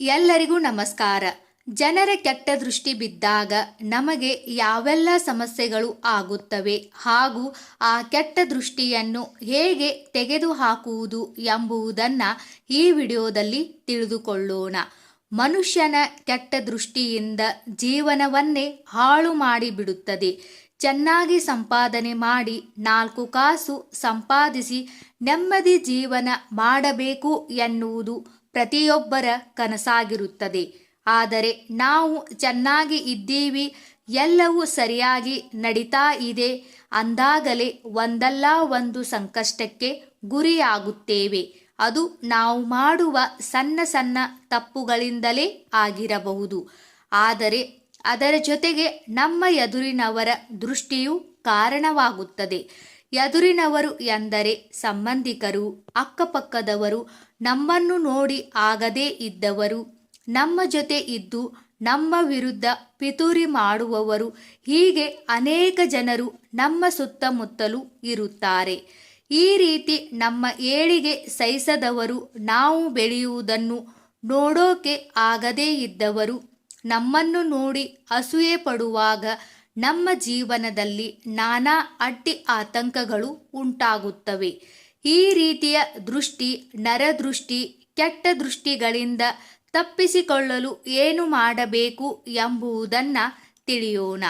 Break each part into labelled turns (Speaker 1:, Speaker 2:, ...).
Speaker 1: ಎಲ್ಲರಿಗೂ ನಮಸ್ಕಾರ. ಜನರ ಕೆಟ್ಟ ದೃಷ್ಟಿ ಬಿದ್ದಾಗ ನಮಗೆ ಯಾವೆಲ್ಲ ಸಮಸ್ಯೆಗಳು ಆಗುತ್ತವೆ ಹಾಗೂ ಆ ಕೆಟ್ಟ ದೃಷ್ಟಿಯನ್ನು ಹೇಗೆ ತೆಗೆದುಹಾಕುವುದು ಎಂಬುದನ್ನು ಈ ವಿಡಿಯೋದಲ್ಲಿ ತಿಳಿದುಕೊಳ್ಳೋಣ. ಮನುಷ್ಯನ ಕೆಟ್ಟ ದೃಷ್ಟಿಯಿಂದ ಜೀವನವನ್ನೇ ಹಾಳು ಮಾಡಿಬಿಡುತ್ತದೆ. ಚೆನ್ನಾಗಿ ಸಂಪಾದನೆ ಮಾಡಿ ನಾಲ್ಕು ಕಾಸು ಸಂಪಾದಿಸಿ ನೆಮ್ಮದಿ ಜೀವನ ಮಾಡಬೇಕು ಎನ್ನುವುದು ಪ್ರತಿಯೊಬ್ಬರ ಕನಸಾಗಿರುತ್ತದೆ. ಆದರೆ ನಾವು ಚೆನ್ನಾಗಿ ಇದ್ದೀವಿ, ಎಲ್ಲವೂ ಸರಿಯಾಗಿ ನಡೀತಾ ಇದೆ, ಅಂದಾಗಲೇ ಒಂದಲ್ಲ ಒಂದು ಸಂಕಷ್ಟಕ್ಕೆ ಗುರಿಯಾಗುತ್ತೇವೆ. ಅದು ನಾವು ಮಾಡುವ ಸಣ್ಣ ಸಣ್ಣ ತಪ್ಪುಗಳಿಂದಲೇ ಆಗಿರಬಹುದು. ಆದರೆ ಅದರ ಜೊತೆಗೆ ನಮ್ಮ ಎದುರಿನವರ ದೃಷ್ಟಿಯು ಕಾರಣವಾಗುತ್ತದೆ. ಎದುರಿನವರು ಎಂದರೆ ಸಂಬಂಧಿಕರು, ಅಕ್ಕಪಕ್ಕದವರು, ನಮ್ಮನ್ನು ನೋಡಿ ಆಗದೇ ಇದ್ದವರು, ನಮ್ಮ ಜೊತೆ ಇದ್ದು ನಮ್ಮ ವಿರುದ್ಧ ಪಿತೂರಿ ಮಾಡುವವರು, ಹೀಗೆ ಅನೇಕ ಜನರು ನಮ್ಮ ಸುತ್ತಮುತ್ತಲೂ ಇರುತ್ತಾರೆ. ಈ ರೀತಿ ನಮ್ಮ ಏಳಿಗೆ ಸಹಿಸದವರು ನಾವು ಬೆಳೆಯುವುದನ್ನು ನೋಡೋಕೆ ಆಗದೇ ಇದ್ದವರು, ನಮ್ಮನ್ನು ನೋಡಿ ಅಸೂಯೆ ಪಡುವಾಗ ನಮ್ಮ ಜೀವನದಲ್ಲಿ ನಾನಾ ಅಡ್ಡಿ ಆತಂಕಗಳು ಉಂಟಾಗುತ್ತವೆ. ಈ ರೀತಿಯ ದೃಷ್ಟಿ, ನರದೃಷ್ಟಿ, ಕೆಟ್ಟ ದೃಷ್ಟಿಗಳಿಂದ ತಪ್ಪಿಸಿಕೊಳ್ಳಲು ಏನು ಮಾಡಬೇಕು ಎಂಬುದನ್ನು ತಿಳಿಯೋಣ.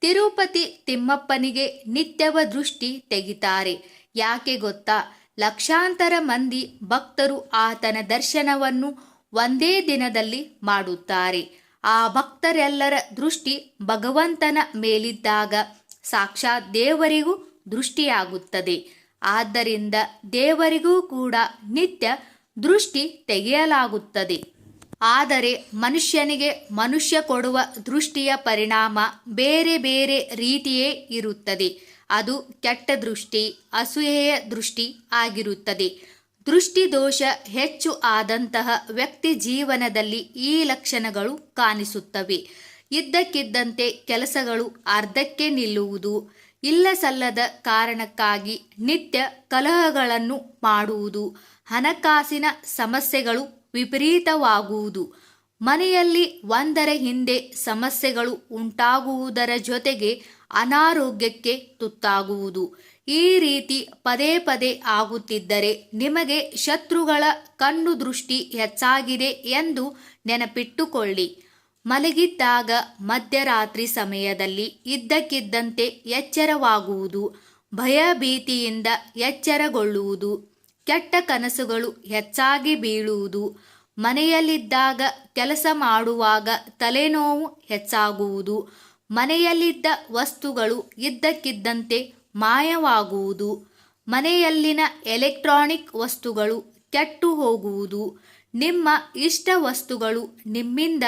Speaker 1: ತಿರುಪತಿ ತಿಮ್ಮಪ್ಪನಿಗೆ ನಿತ್ಯವ ದೃಷ್ಟಿ ತೆಗಿತಾರೆ. ಯಾಕೆ ಗೊತ್ತಾ? ಲಕ್ಷಾಂತರ ಮಂದಿ ಭಕ್ತರು ಆತನ ದರ್ಶನವನ್ನು ಒಂದೇ ದಿನದಲ್ಲಿ ಮಾಡುತ್ತಾರೆ. ಆ ಭಕ್ತರೆಲ್ಲರ ದೃಷ್ಟಿ ಭಗವಂತನ ಮೇಲಿದ್ದಾಗ ಸಾಕ್ಷಾತ್ ದೇವರಿಗೂ ದೃಷ್ಟಿಯಾಗುತ್ತದೆ. ಆದ್ದರಿಂದ ದೇವರಿಗೂ ಕೂಡ ನಿತ್ಯ ದೃಷ್ಟಿ ತೆಗೆಯಲಾಗುತ್ತದೆ. ಆದರೆ ಮನುಷ್ಯನಿಗೆ ಮನುಷ್ಯ ಕೊಡುವ ದೃಷ್ಟಿಯ ಪರಿಣಾಮ ಬೇರೆ ಬೇರೆ ರೀತಿಯೇ ಇರುತ್ತದೆ. ಅದು ಕೆಟ್ಟ ದೃಷ್ಟಿ, ಅಸೂಯೆಯ ದೃಷ್ಟಿ ಆಗಿರುತ್ತದೆ. ದೃಷ್ಟಿ ದೋಷ ಹೆಚ್ಚು ಆದಂತಹ ವ್ಯಕ್ತಿ ಜೀವನದಲ್ಲಿ ಈ ಲಕ್ಷಣಗಳು ಕಾಣಿಸುತ್ತವೆ. ಇದ್ದಕ್ಕಿದ್ದಂತೆ ಕೆಲಸಗಳು ಅರ್ಧಕ್ಕೆ ನಿಲ್ಲುವುದು ಇಲ್ಲ ಸಲ್ಲದ ಕಾರಣಕ್ಕಾಗಿ ನಿತ್ಯ ಕಲಹಗಳನ್ನು ಮಾಡುವುದು, ಹಣಕಾಸಿನ ಸಮಸ್ಯೆಗಳು ವಿಪರೀತವಾಗುವುದು, ಮನೆಯಲ್ಲಿ ಒಂದರ ಹಿಂದೆ ಸಮಸ್ಯೆಗಳು ಉಂಟಾಗುವುದರ ಜೊತೆಗೆ ಅನಾರೋಗ್ಯಕ್ಕೆ ತುತ್ತಾಗುವುದು. ಈ ರೀತಿ ಪದೇ ಪದೇ ಆಗುತ್ತಿದ್ದರೆ ನಿಮಗೆ ಶತ್ರುಗಳ ಕಣ್ಣು ದೃಷ್ಟಿ ಹೆಚ್ಚಾಗಿದೆ ಎಂದು ನೆನಪಿಟ್ಟುಕೊಳ್ಳಿ. ಮಲಗಿದ್ದಾಗ ಮಧ್ಯರಾತ್ರಿ ಸಮಯದಲ್ಲಿ ಇದ್ದಕ್ಕಿದ್ದಂತೆ ಎಚ್ಚರವಾಗುವುದು ಭಯಭೀತಿಯಿಂದ ಎಚ್ಚರಗೊಳ್ಳುವುದು, ಕೆಟ್ಟ ಕನಸುಗಳು ಹೆಚ್ಚಾಗಿ ಬೀಳುವುದು, ಮನೆಯಲ್ಲಿದ್ದಾಗ ಕೆಲಸ ಮಾಡುವಾಗ ತಲೆನೋವು ಹೆಚ್ಚಾಗುವುದು, ಮನೆಯಲ್ಲಿದ್ದ ವಸ್ತುಗಳು ಇದ್ದಕ್ಕಿದ್ದಂತೆ ಮಾಯವಾಗುವುದು. ಮನೆಯಲ್ಲಿನ ಎಲೆಕ್ಟ್ರಾನಿಕ್ ವಸ್ತುಗಳು ಕೆಟ್ಟು ಹೋಗುವುದು ನಿಮ್ಮ ಇಷ್ಟ ವಸ್ತುಗಳು ನಿಮ್ಮಿಂದ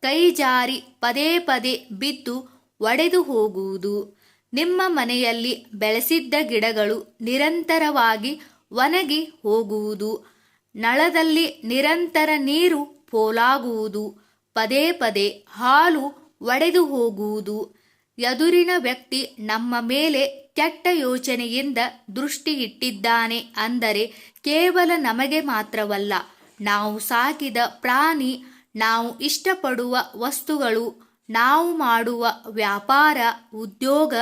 Speaker 1: ಕೈ ಜಾರಿ ಪದೇ ಪದೇ ಬಿದ್ದು ಒಡೆದು ಹೋಗುವುದು ನಿಮ್ಮ ಮನೆಯಲ್ಲಿ ಬೆಳೆಸಿದ್ದ ಗಿಡಗಳು ನಿರಂತರವಾಗಿ ಒಣಗಿ ಹೋಗುವುದು. ನಳದಲ್ಲಿ ನಿರಂತರ ನೀರು ಪೋಲಾಗುವುದು. ಪದೇ ಪದೇ ಹಾಲು ಒಡೆದು ಹೋಗುವುದು ಎದುರಿನ ವ್ಯಕ್ತಿ ನಮ್ಮ ಮೇಲೆ ಕೆಟ್ಟ ಯೋಚನೆಯಿಂದ ದೃಷ್ಟಿ ಇಟ್ಟಿದ್ದಾನೆ ಅಂದರೆ ಕೇವಲ ನಮಗೆ ಮಾತ್ರವಲ್ಲ, ನಾವು ಸಾಕಿದ ಪ್ರಾಣಿ, ನಾವು ಇಷ್ಟಪಡುವ ವಸ್ತುಗಳು, ನಾವು ಮಾಡುವ ವ್ಯಾಪಾರ, ಉದ್ಯೋಗ,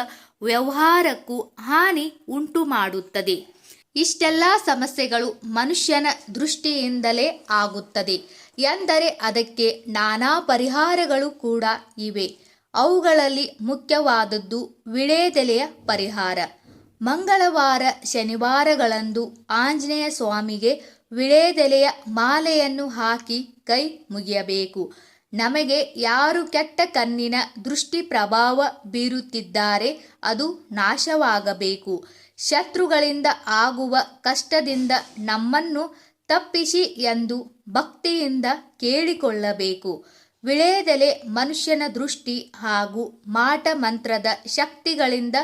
Speaker 1: ವ್ಯವಹಾರಕ್ಕೂ ಹಾನಿ ಉಂಟು ಮಾಡುತ್ತದೆ ಇಷ್ಟೆಲ್ಲ ಸಮಸ್ಯೆಗಳು ಮನುಷ್ಯನ ದೃಷ್ಟಿಯಿಂದಲೇ ಆಗುತ್ತದೆ. ಎಂದರೆ ಅದಕ್ಕೆ ನಾನಾ ಪರಿಹಾರಗಳು ಕೂಡ ಇವೆ. ಅವುಗಳಲ್ಲಿ ಮುಖ್ಯವಾದದ್ದು ವಿಳೇದೆಲೆಯ ಪರಿಹಾರ. ಮಂಗಳವಾರ ಶನಿವಾರಗಳಂದು ಆಂಜನೇಯ ಸ್ವಾಮಿಗೆ ವಿಳೇದೆಲೆಯ ಮಾಲೆಯನ್ನು ಹಾಕಿ ಕೈ ಮುಗಿಯಬೇಕು. ನಮಗೆ ಯಾರು ಕೆಟ್ಟ ಕಣ್ಣಿನ ದೃಷ್ಟಿ ಪ್ರಭಾವ ಬೀರುತ್ತಿದ್ದಾರೆ ಅದು ನಾಶವಾಗಬೇಕು. ಶತ್ರುಗಳಿಂದ ಆಗುವ ಕಷ್ಟದಿಂದ ನಮ್ಮನ್ನು ತಪ್ಪಿಸಿ ಎಂದು ಭಕ್ತಿಯಿಂದ ಕೇಳಿಕೊಳ್ಳಬೇಕು. ವಿಳೇದೆಲೆ ಮನುಷ್ಯನ ದೃಷ್ಟಿ ಹಾಗೂ ಮಾಟ ಮಂತ್ರದ ಶಕ್ತಿಗಳಿಂದ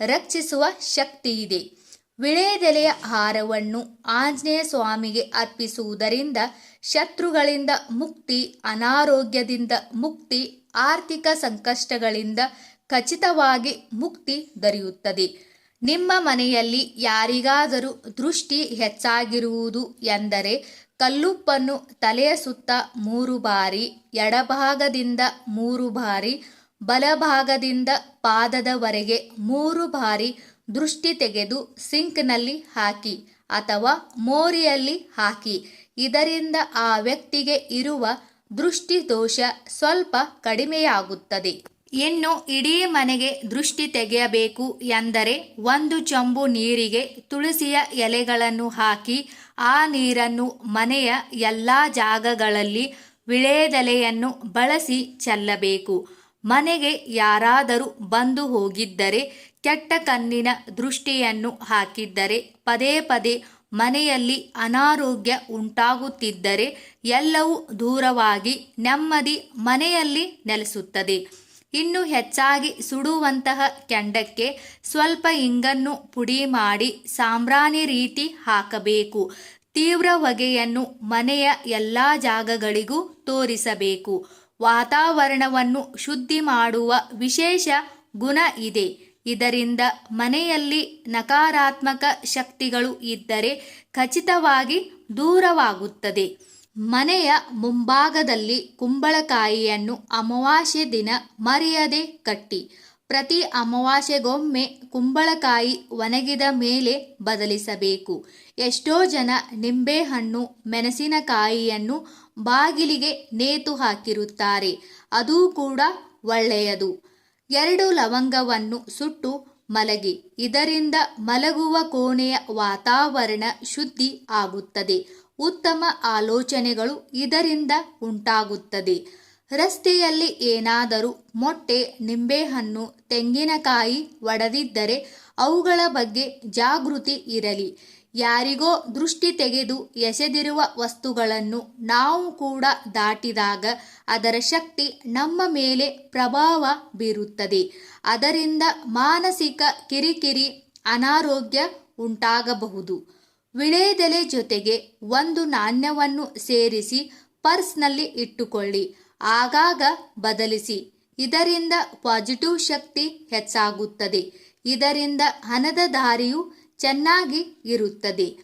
Speaker 1: ರಕ್ಷಿಸುವ ಶಕ್ತಿಯಿದೆ. ವಿಳೇದೆಲೆಯ ಹಾರವನ್ನು ಆಂಜನೇಯ ಸ್ವಾಮಿಗೆ ಅರ್ಪಿಸುವುದರಿಂದ ಶತ್ರುಗಳಿಂದ ಮುಕ್ತಿ, ಅನಾರೋಗ್ಯದಿಂದ ಮುಕ್ತಿ, ಆರ್ಥಿಕ ಸಂಕಷ್ಟಗಳಿಂದ ಖಚಿತವಾಗಿ ಮುಕ್ತಿ ದೊರೆಯುತ್ತದೆ. ನಿಮ್ಮ ಮನೆಯಲ್ಲಿ ಯಾರಿಗಾದರೂ ದೃಷ್ಟಿ ಹೆಚ್ಚಾಗಿರುವುದು ಎಂದರೆ ಕಲ್ಲುಪ್ಪನ್ನು ತಲೆಯ ಸುತ್ತ ಮೂರು ಬಾರಿ, ಎಡಭಾಗದಿಂದ ಮೂರು ಬಾರಿ, ಬಲಭಾಗದಿಂದ ಪಾದದವರೆಗೆ ಮೂರು ಬಾರಿ ದೃಷ್ಟಿ ತೆಗೆದು ಸಿಂಕ್ನಲ್ಲಿ ಹಾಕಿ ಅಥವಾ ಮೋರಿಯಲ್ಲಿ ಹಾಕಿ. ಇದರಿಂದ ಆ ವ್ಯಕ್ತಿಗೆ ಇರುವ ದೃಷ್ಟಿದೋಷ ಸ್ವಲ್ಪ ಕಡಿಮೆಯಾಗುತ್ತದೆ. ಇನ್ನು ಇಡೀ ಮನೆಗೆ ದೃಷ್ಟಿ ತೆಗೆಯಬೇಕು ಎಂದರೆ ಒಂದು ಚಂಬು ನೀರಿಗೆ ತುಳಸಿಯ ಎಲೆಗಳನ್ನು ಹಾಕಿ ಆ ನೀರನ್ನು ಮನೆಯ ಎಲ್ಲ ಜಾಗಗಳಲ್ಲಿ ವಿಳೇದೆಲೆಯನ್ನು ಬಳಸಿ ಚೆಲ್ಲಬೇಕು. ಮನೆಗೆ ಯಾರಾದರೂ ಬಂದು ಹೋಗಿದ್ದರೆ ಕೆಟ್ಟ ಕಣ್ಣಿನ ದೃಷ್ಟಿಯನ್ನು ಹಾಕಿದ್ದರೆ ಪದೇ ಪದೇ ಮನೆಯಲ್ಲಿ ಅನಾರೋಗ್ಯ ಉಂಟಾಗುತ್ತಿದ್ದರೆ ಎಲ್ಲವೂ ದೂರವಾಗಿ ನೆಮ್ಮದಿ ಮನೆಯಲ್ಲಿ ನೆಲೆಸುತ್ತದೆ. ಇನ್ನು ಹೆಚ್ಚಾಗಿ ಸುಡುವಂತಹ ಕೆಂಡಕ್ಕೆ ಸ್ವಲ್ಪ ಇಂಗನ್ನು ಪುಡಿ ಮಾಡಿ ಸಾಂಬ್ರಾಣಿ ರೀತಿ ಹಾಕಬೇಕು. ತೀವ್ರ ಹೊಗೆಯನ್ನು ಮನೆಯ ಎಲ್ಲ ಜಾಗಗಳಿಗೂ ತೋರಿಸಬೇಕು. ವಾತಾವರಣವನ್ನು ಶುದ್ಧಿ ಮಾಡುವ ವಿಶೇಷ ಗುಣ ಇದೆ. ಇದರಿಂದ ಮನೆಯಲ್ಲಿ ನಕಾರಾತ್ಮಕ ಶಕ್ತಿಗಳು ಇದ್ದರೆ ಖಚಿತವಾಗಿ ದೂರವಾಗುತ್ತದೆ. ಮನೆಯ ಮುಂಭಾಗದಲ್ಲಿ ಕುಂಬಳಕಾಯಿಯನ್ನು ಅಮಾವಾಸ್ಯೆ ದಿನ ಮರೆಯದೆ ಕಟ್ಟಿ. ಪ್ರತಿ ಅಮಾವಾಸ್ಯೆಗೊಮ್ಮೆ ಕುಂಬಳಕಾಯಿ ಒಣಗಿದ ಮೇಲೆ ಬದಲಿಸಬೇಕು. ಎಷ್ಟೋ ಜನ ನಿಂಬೆಹಣ್ಣು, ಮೆಣಸಿನಕಾಯಿಯನ್ನು ಬಾಗಿಲಿಗೆ ನೇತು ಹಾಕಿರುತ್ತಾರೆ. ಅದು ಕೂಡ ಒಳ್ಳೆಯದು. ಎರಡು ಲವಂಗವನ್ನು ಸುಟ್ಟು ಮಲಗಿ. ಇದರಿಂದ ಮಲಗುವ ಕೋಣೆಯ ವಾತಾವರಣ ಶುದ್ಧಿ ಆಗುತ್ತದೆ. ಉತ್ತಮ ಆಲೋಚನೆಗಳು ಇದರಿಂದ ಉಂಟಾಗುತ್ತದೆ. ರಸ್ತೆಯಲ್ಲಿ ಏನಾದರೂ ಮೊಟ್ಟೆ, ನಿಂಬೆಹಣ್ಣು, ತೆಂಗಿನಕಾಯಿ ಒಡೆದಿದ್ದರೆ ಅವುಗಳ ಬಗ್ಗೆ ಜಾಗೃತಿ ಇರಲಿ. ಯಾರಿಗೋ ದೃಷ್ಟಿ ತೆಗೆದು ಎಸೆದಿರುವ ವಸ್ತುಗಳನ್ನು ನಾವು ಕೂಡ ದಾಟಿದಾಗ ಅದರ ಶಕ್ತಿ ನಮ್ಮ ಮೇಲೆ ಪ್ರಭಾವ ಬೀರುತ್ತದೆ. ಅದರಿಂದ ಮಾನಸಿಕ ಕಿರಿಕಿರಿ, ಅನಾರೋಗ್ಯ ಉಂಟಾಗಬಹುದು. ವಿಳೆದೆಲೆ ಜೊತೆಗೆ ಒಂದು ನಾಣ್ಯವನ್ನು ಸೇರಿಸಿ ಪರ್ಸ್ನಲ್ಲಿ ಇಟ್ಟುಕೊಳ್ಳಿ. ಆಗಾಗ ಬದಲಿಸಿ. ಇದರಿಂದ ಪಾಸಿಟಿವ್ ಶಕ್ತಿ ಹೆಚ್ಚಾಗುತ್ತದೆ. ಇದರಿಂದ ಹಣದ ದಾರಿಯು ಚೆನ್ನಾಗಿ ಇರುತ್ತದೆ.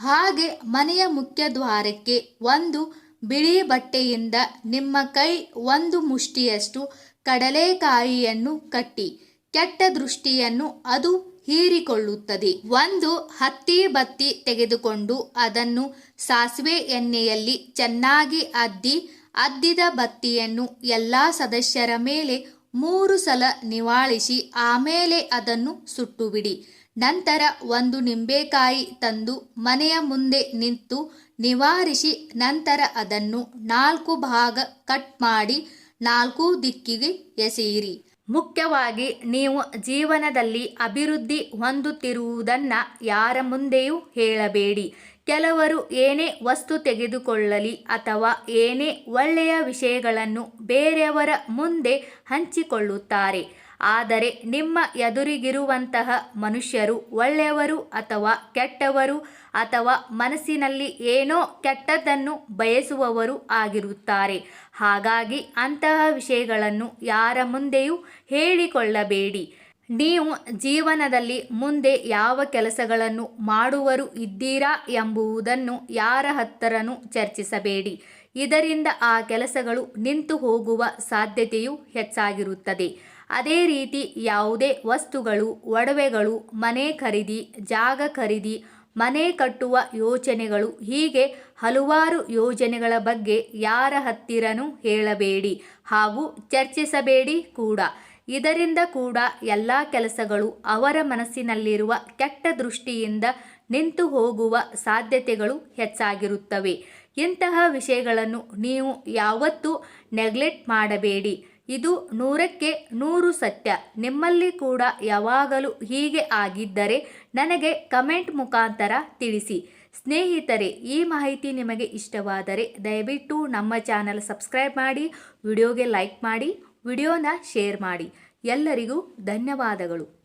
Speaker 1: ಹಾಗೆ ಮನೆಯ ಮುಖ್ಯ ದ್ವಾರಕ್ಕೆ ಒಂದು ಬಿಳಿ ಬಟ್ಟೆಯಿಂದ ನಿಮ್ಮ ಕೈ ಒಂದು ಮುಷ್ಟಿಯಷ್ಟು ಕಡಲೆಕಾಯಿಯನ್ನು ಕಟ್ಟಿ. ಕೆಟ್ಟ ದೃಷ್ಟಿಯನ್ನು ಅದು ಹೀರಿಕೊಳ್ಳುತ್ತದೆ. ಒಂದು ಹತ್ತಿ ಬತ್ತಿ ತೆಗೆದುಕೊಂಡು ಅದನ್ನು ಸಾಸಿವೆ ಎಣ್ಣೆಯಲ್ಲಿ ಚೆನ್ನಾಗಿ ಅದ್ದಿ, ಅದ್ದಿದ ಬತ್ತಿಯನ್ನು ಎಲ್ಲ ಸದಸ್ಯರ ಮೇಲೆ ಮೂರು ಸಲ ನಿವಾಳಿಸಿ ಆಮೇಲೆ ಅದನ್ನು ಸುಟ್ಟು ಬಿಡಿ ನಂತರ ಒಂದು ನಿಂಬೆಕಾಯಿ ತಂದು ಮನೆಯ ಮುಂದೆ ನಿಂತು ನಿವಾರಿಸಿ ನಂತರ ಅದನ್ನು ನಾಲ್ಕು ಭಾಗ ಕಟ್ ಮಾಡಿ ನಾಲ್ಕು ದಿಕ್ಕಿಗೆ ಎಸೆಯಿರಿ. ಮುಖ್ಯವಾಗಿ ನೀವು ಜೀವನದಲ್ಲಿ ಅಭಿವೃದ್ಧಿ ಹೊಂದುತ್ತಿರುವುದನ್ನು ಯಾರ ಮುಂದೆಯೂ ಹೇಳಬೇಡಿ. ಕೆಲವರು ಏನೇ ವಸ್ತು ತೆಗೆದುಕೊಳ್ಳಲಿ ಅಥವಾ ಏನೇ ಒಳ್ಳೆಯ ವಿಷಯಗಳನ್ನು ಬೇರೆಯವರ ಮುಂದೆ ಹಂಚಿಕೊಳ್ಳುತ್ತಾರೆ. ಆದರೆ ನಿಮ್ಮ ಎದುರಿಗಿರುವಂತಹ ಮನುಷ್ಯರು ಒಳ್ಳೆಯವರು ಅಥವಾ ಕೆಟ್ಟವರು ಅಥವಾ ಮನಸ್ಸಿನಲ್ಲಿ ಏನೋ ಕೆಟ್ಟದ್ದನ್ನು ಬಯಸುವವರು ಆಗಿರುತ್ತಾರೆ. ಹಾಗಾಗಿ ಅಂತಹ ವಿಷಯಗಳನ್ನು ಯಾರ ಮುಂದೆಯೂ ಹೇಳಿಕೊಳ್ಳಬೇಡಿ. ನೀವು ಜೀವನದಲ್ಲಿ ಮುಂದೆ ಯಾವ ಕೆಲಸಗಳನ್ನು ಮಾಡುವರು ಇದ್ದೀರಾ ಎಂಬುದನ್ನು ಯಾರ ಹತ್ತರನು ಚರ್ಚಿಸಬೇಡಿ. ಇದರಿಂದ ಆ ಕೆಲಸಗಳು ನಿಂತು ಹೋಗುವ ಸಾಧ್ಯತೆಯು ಹೆಚ್ಚಾಗಿರುತ್ತದೆ. ಅದೇ ರೀತಿ ಯಾವುದೇ ವಸ್ತುಗಳು, ಒಡವೆಗಳು, ಮನೆ ಖರೀದಿ, ಜಾಗ ಖರೀದಿ, ಮನೆ ಕಟ್ಟುವ ಯೋಚನೆಗಳು ಹೀಗೆ ಹಲವಾರು ಯೋಜನೆಗಳ ಬಗ್ಗೆ ಯಾರ ಹತ್ತಿರನೂ ಹೇಳಬೇಡಿ ಹಾಗೂ ಚರ್ಚಿಸಬೇಡಿ ಕೂಡ. ಇದರಿಂದ ಕೂಡ ಎಲ್ಲ ಕೆಲಸಗಳು ಅವರ ಮನಸ್ಸಿನಲ್ಲಿರುವ ಕೆಟ್ಟ ದೃಷ್ಟಿಯಿಂದ ನಿಂತು ಹೋಗುವ ಸಾಧ್ಯತೆಗಳು ಹೆಚ್ಚಾಗಿರುತ್ತವೆ. ಇಂತಹ ವಿಷಯಗಳನ್ನು ನೀವು ಯಾವತ್ತೂ ನೆಗ್ಲೆಕ್ಟ್ ಮಾಡಬೇಡಿ. ಇದು ನೂರಕ್ಕೆ ನೂರು ಸತ್ಯ. ನಿಮ್ಮಲ್ಲಿ ಕೂಡ ಯಾವಾಗಲೂ ಹೀಗೆ ಆಗಿದ್ದರೆ ನನಗೆ ಕಮೆಂಟ್ ಮುಖಾಂತರ ತಿಳಿಸಿ. ಸ್ನೇಹಿತರೆ, ಈ ಮಾಹಿತಿ ನಿಮಗೆ ಇಷ್ಟವಾದರೆ ದಯವಿಟ್ಟು ನಮ್ಮ ಚಾನಲ್ ಸಬ್ಸ್ಕ್ರೈಬ್ ಮಾಡಿ, ವಿಡಿಯೋಗೆ ಲೈಕ್ ಮಾಡಿ, ವಿಡಿಯೋನ ಶೇರ್ ಮಾಡಿ. ಎಲ್ಲರಿಗೂ ಧನ್ಯವಾದಗಳು.